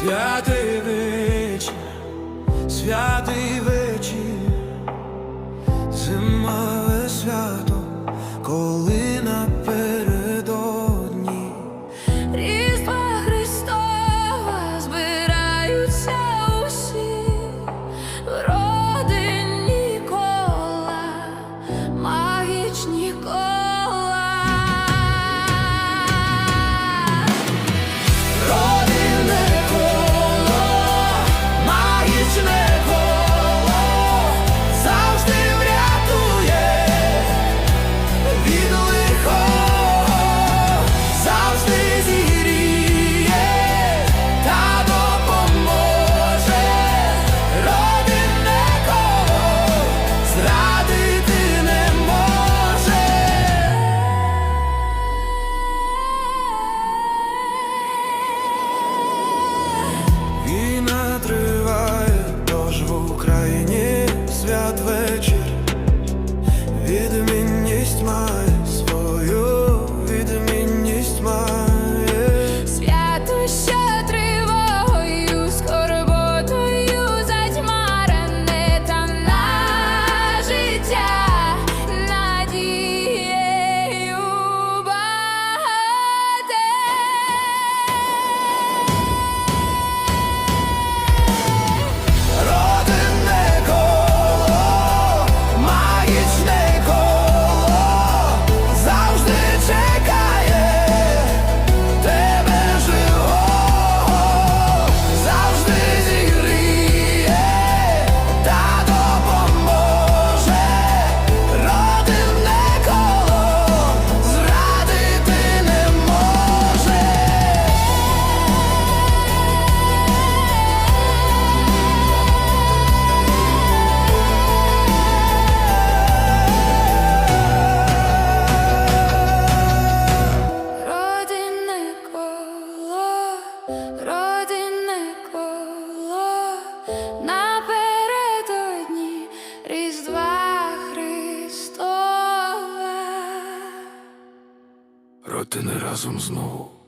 святий вечір, святий вечір. Did the Христова. не разом знову.